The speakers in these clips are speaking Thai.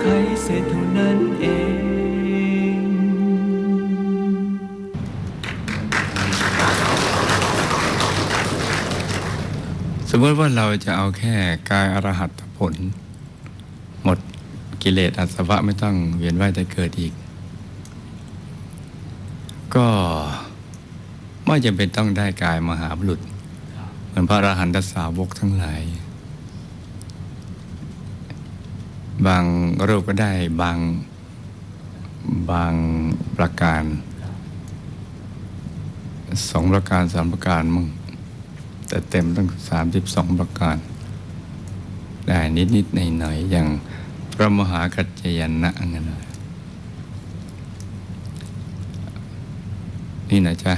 ไขเสียเท่านั้นเองสมมติว่าเราจะเอาแค่กายอรหัตผล หมดกิเลสอาสวะไม่ต้องเวียนว่ายแต่เกิดอีก ก็ไม่จำเป็นต้องได้กายมหาบุรุษ เหมือนพระอรหันตสาวกทั้งหลาย บางรูปก็ได้บางบางประการสองประการสามประการมั่งแต่เต็มตั้งสามสิบสองประการ ได้นิดนิดหน่อยหน่อยๆอย่างพระมหากัจจยนะงั้นนะนี่นะจ๊ะ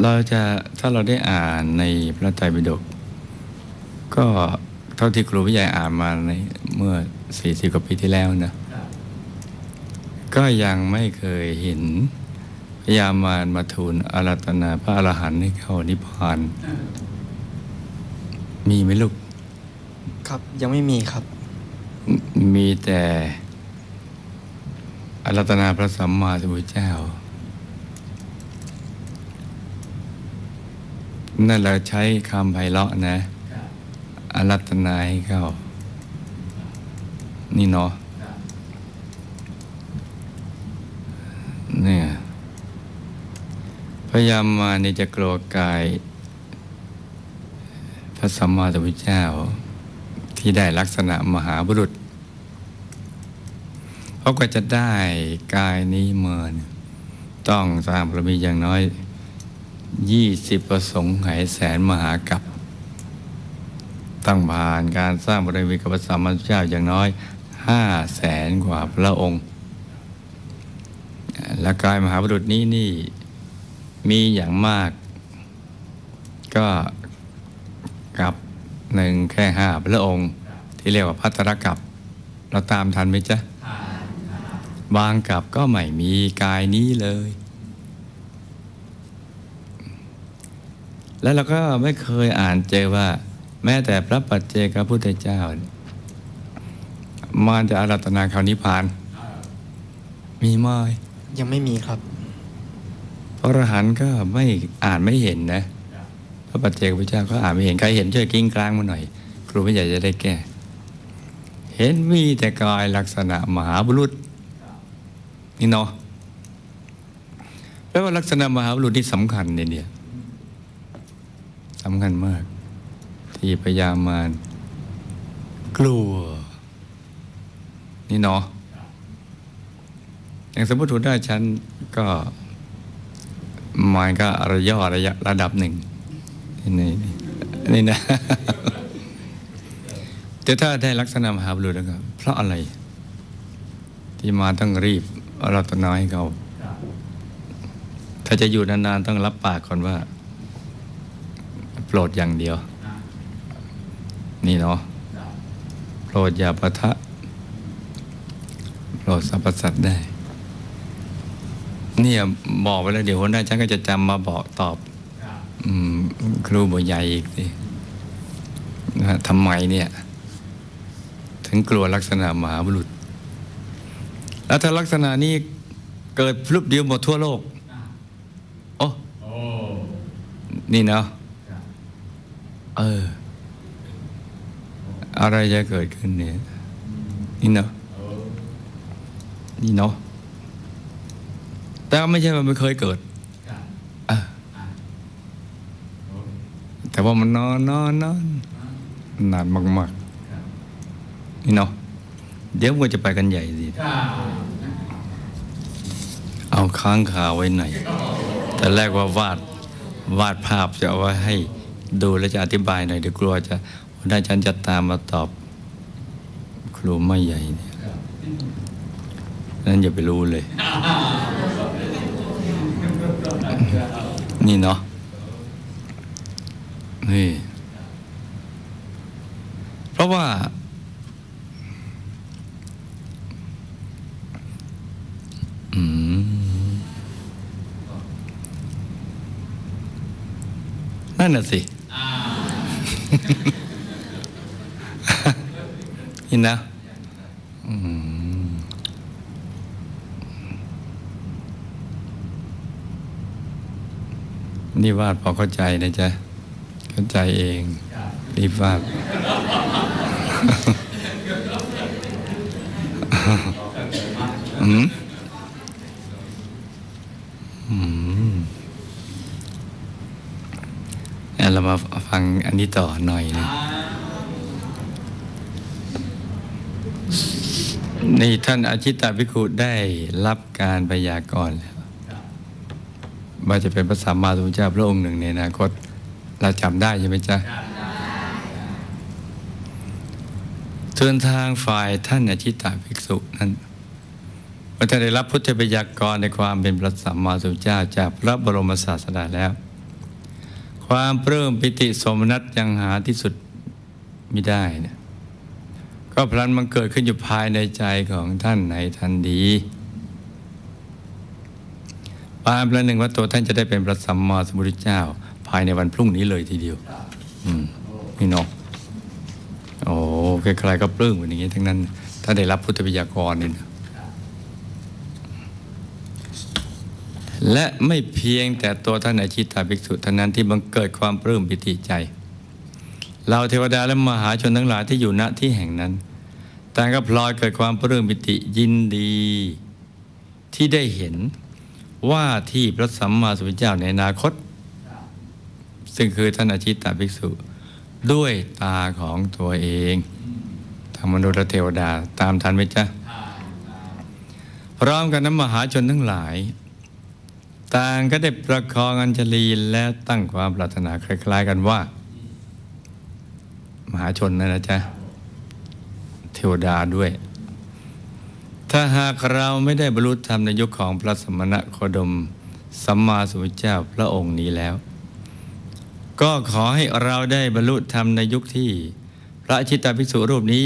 เราจะถ้าเราได้อ่านในพระไตรปิฎก ก็เท่าที่ครูวิทยาอ่านมาในเมื่อสี่สิบกว่าปีที่แล้วนะก็ยังไม่เคยเห็นพยามารมาทูลอารัตนาพระอรหันต์ให้เข้านิพพาน มีไหมลูก ครับยังไม่มีครับ มีแต่อารัตนาพระสัมมาสัมพุทธเจ้า นั่นเราใช้คำไพเราะนะ อารัตนาให้เข้า นี่เนาะเนี่ยพยายามมานี่จะกลัวกาย พระสัมมาสัมพุทธเจ้า ที่ได้ลักษณะมหาบุรุษเพราะกว่าจะได้กายนี้เมาเนี่ยต้องสร้างบารมีอย่างน้อยยี่สิบประสงค์ไหแสนมหากัป ต้องผ่านการสร้างบารมีกับพระสัมมาสัมพุทธเจ้าอย่างน้อยห้าแสนกว่าพระองค์ และกายมหาบุรุษนี้นี่มีอย่างมาก ก็กับหนึ่งแค่ห้าพระองค์ ที่เรียกว่าพัทรกับ เราตามทันไหมจ๊ะบางกับก็ไม่มีกายนี้เลย แล้วเราก็ไม่เคยอ่านเจอว่า แม้แต่พระปัจเจกพุทธเจ้า มารจะอารัตนาคานิพพาน มีไหมยังไม่มีครับ พระอรหันต์ก็ไม่อ่านไม่เห็นนะ พระปัจเจกพุทธเจ้าก็อ่านไม่เห็นใครเห็นช่วยกิ้งกลางมาหน่อย ครูไม่ใหญ่จะได้แก้ เห็นมีแต่กายลักษณะมหาบุรุษนี่เนาะแปลว่าลักษณะมหาบุรุษที่สำคัญเนี่ยเนี่ยสำคัญมาก ที่พยามารกลัว นี่เนาะอย่างสมมติถูได้ชั้นก็มันก็ระย่อระยะระดับหนึ่งนี่นี่นี่นะ แต่ถ้าได้ลักษณะมหาบุรุษแล้วก็เพราะอะไร ที่มาต้องรีบรัตนาให้เขา ถ้าจะอยู่นานๆต้องรับปากก่อนว่า โปรดอย่างเดียว นี่เนาะโปรดอย่าปะทะโปรดสรรพสัตว์ได้ เนี่ยบอกไปแล้วเดี๋ยวหัวหน้าฉันก็จะจำมาบอกตอบอืมครูบใหญ่อีกสินะทำไมเนี่ย ถึงกลัวลักษณะมหาบุรุษ แล้วถ้าลักษณะนี้เกิดพลุบเดียวหมดทั่วโลกโอ้นี่เนาะเออ อะไรจะเกิดขึ้นเนี่ยนี่เนาะนี่เนาะแต่ไม่ใช่ว่าไม่เคยเกิดแต่ว่ามันนอนนอนนอนนานมากๆนี่เนาะเดี๋ยวมันจะไปกันใหญ่สิเอาค้างคาไว้หน่อยแต่แรกว่าวาดวาดภาพจะเอาไว้ให้ดูแล้วจะอธิบายหน่อยเดี๋ยวกลัวจะ ได้ฉันจะตามมาตอบครูไม่ใหญ่เนี่ยนั้นอย่าไปรู้เลย นี่เนาะนี่เพราะว่าอืมนั่นน่ะสิ นี่นะนี่วาดพอเข้าใจนะจ๊ะ เข้าใจเอง รีบวาดอืมอืมเรามาฟังอันนี้ต่อหน่อยนึง นี่ท่านอาชิตาภิกขุได้รับการพยากรณ์แล้วว่าจะเป็นพระสัมมาสัมพุทธเจ้าพระองค์หนึ่งในอนาคตเราจำได้ใช่ไหมจ๊ะส่วนทางฝ่ายท่านอาชิตาภิกษุนั้นเมื่อท่านได้รับพุทธบัญญัติกรในความเป็นพระสัมมาสัมพุทธเจ้าจากพระบรมศาสดาแล้ว ความปลื้มปิติสมนัตยังหาที่สุดไม่ได้เนี่ย ก็พลันมันเกิดขึ้นอยู่ภายในใจของท่านในทันทีปานประหนึ่งว่าตัวท่านจะได้เป็นพระสัมมาสัมพุทธเจ้า ภายในวันพรุ่งนี้เลยทีเดียวนี่เนกโอ้ใครๆก็ปลื้มอย่างนี้ ทั้งนั้น ถ้าได้รับพุทธบัญญัติกรนี่นะและไม่เพียงแต่ตัวท่านอาชิตาภิกษุเท่านั้นที่บังเกิดความปลื้มปิติใจ เราเทวดาและมหาชนทั้งหลายที่อยู่ณที่แห่งนั้น ต่างก็พลอยเกิดความปลื้มปิติยินดี ที่ได้เห็นว่าที่พระสัมมาสัมพุทธเจ้าในอนาคต ซึ่งคือท่านอาชิตาภิกษุ ด้วยตาของตัวเองทางมนุษย์และเทวดาตามทันไหมจ๊ะพร้อมกันนั้นมหาชนทั้งหลาย ต่างก็ได้ประคองอัญชลีและตั้งความปรารถนาคล้ายๆกันว่า มหาชนนะนะจ๊ะเทวดาด้วย ถ้าหากเราไม่ได้บรรลุธรรมในยุคของพระสมณะโคดมสัมมาสัมพุทธเจ้าพระองค์นี้แล้ว ก็ขอให้เราได้บรรลุธรรมในยุคที่ พระชิตาภิกษุรูปนี้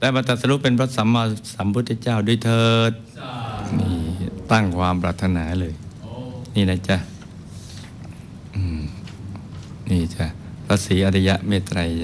ได้มาตรัสรู้เป็นพระสัมมาสัมพุทธเจ้าด้วยเถิดนี่ตั้งความปรารถนาเลย นี่นะจ๊ะนี่จ้ะ พระศรีอริยะเมตไตรย